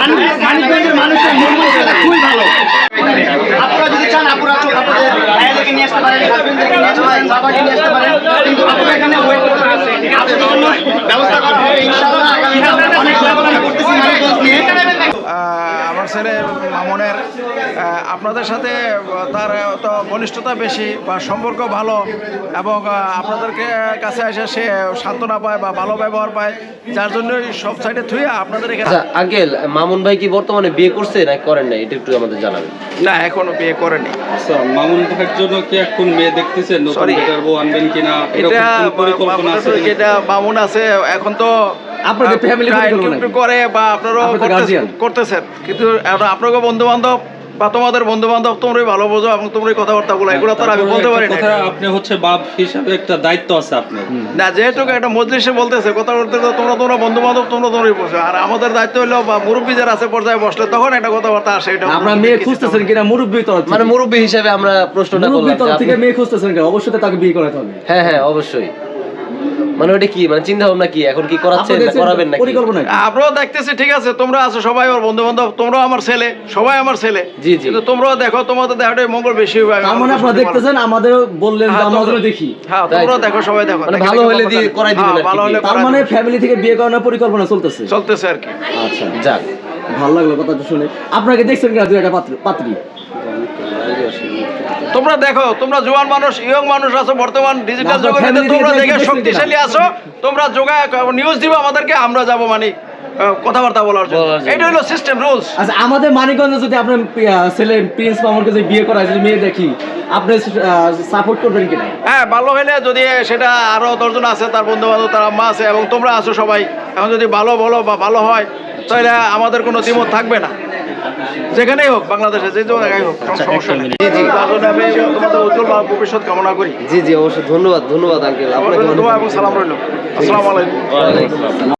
মানুষের মনোভাবটা খুবই ভালো ব্যবস্থা করা হবে ইনশাআল্লাহ আগামীকাল অনেক ব্যবস্থা করতেছি মানিকগঞ্জ নিয়ে আহ, ছেলে মামনের আপনাদের সাথে তার তো ঘনিষ্ঠতা বেশি বা সম্পর্ক ভালো এবং আপনাদেরকে কাছে এসে সে সান্ত্বনা পায় বা ভালো ব্যবহার পায় যার জন্য সব সাইডে থুয়ে আপনাদের এখানে আচ্ছা আঙ্কেল মামুন ভাই কি বর্তমানে বিয়ে করছে না করেন নাই? এটা একটু আমাদের জানাবেন। না এখনও বিয়ে করেনি। আচ্ছা মামুন ভাইয়ের জন্য কি এখন মেয়ে দেখতেছেন নতুন বেটার বউ আনবেন কিনা? এটা পরিকল্পনা আছে এটা মামুন আছে এখন তো আপনাদের কি? করে বা আপনারাও করতেছেন- কিন্তু আপনাকে বন্ধু বান্ধব বা তোমাদের বন্ধু বান্ধব তোমরাই ভালো বোঝো এবং তোমরাই কথাবার্তা বলো এগুলো তো আমি বলতে পারি না আপনি হচ্ছে বাপ হিসাবে একটা দায়িত্ব আছে আপনার। না যেহেতু একটা মজলিসে বলতেছে কথা বলতে তোমরা তোমরা বন্ধু বান্ধব তোমরা তোমরাই বসো আর আমাদের দায়িত্ব হলো বা মুরব্বী যারা আছে পর্যায়ে বসলে তখন একটা কথাবার্তা আসে এটা আপনার মেয়ে খুঁজতেছেন কিনা মুরব্বী তরফ মানে মুরব্বী হিসেবে আমরা প্রশ্নটা করলাম যে তরফ থেকে মেয়ে খুঁজতেছেন কিনা? অবশ্যই তাকে বিয়ে করাতে হবে। হ্যাঁ হ্যাঁ অবশ্যই। মানে ওটা কি? মানে চিন্তা ভাবনা কি? এখন কি করাচ্ছেন না করাবেন না পরিকল্পনা কি? আমরাও দেখতেছি ঠিক আছে তোমরা আছো সবাই আমার বন্ধু বান্ধব তোমরাও আমার ছেলে সবাই আমার ছেলে। জি, জি। কিন্তু তোমরাও দেখো তোমাদের দেখাটাই মঙ্গল বেশি হবে আমি মানে আপনারা দেখতেছেন আমাদের বললেন যে হ্যাঁ, আমরা দেখি। হ্যাঁ তোমরাও দেখো সবাই দেখো মানে ভালো হলে দিয়ে করাই দিবেন হ্যাঁ, তার মানে ফ্যামিলি থেকে বিয়ে করানোর পরিকল্পনা চলতেছে। চলতেছে আর কি। আচ্ছা যাক ভালো লাগল কথাটা শুনে। আপনাকে দেখছেন কি দুই একটা পাত্র পাত্রী? তোমরা দেখো তোমরা জোয়ান মানুষ ইয়ং মানুষ আছো বর্তমান ডিজিটাল যুগে তোমরা দেখে শক্তিশালী আছো তোমরা যোগা নিউজ দিবে আমাদেরকে আমরা যাব মানে কথাবার্তা বলার জন্য। এটা হলো সিস্টেম রুলস আচ্ছা আমাদের মানিকগঞ্জে যদি আপনার ছেলে প্রিন্স মামুনকে যদি বিয়ে করা হয়, যদি মেয়ে দেখি আপনি সাপোর্ট করবেন কিনা? হ্যাঁ ভালো হলে যদি সেটা আরও দশজন আছে তার বন্ধু বান্ধব তার আম্মা আছে এবং তোমরা আছো সবাই এখন যদি ভালো বলো বা ভালো হয় তাহলে আমাদের কোনো দ্বিমত থাকবে না। যেখানেই হোক বাংলাদেশে যে জায়গায় হোক কোনো সমস্যা নেই। জি আমি তোমাদের উজ্জ্বল ভবিষ্যৎ কামনা করি। জি জি অবশ্যই। ধন্যবাদ ধন্যবাদ আঙ্কেল। আপনাকে ধন্যবাদ এবং সালাম রইল। আসসালামু আলাইকুম।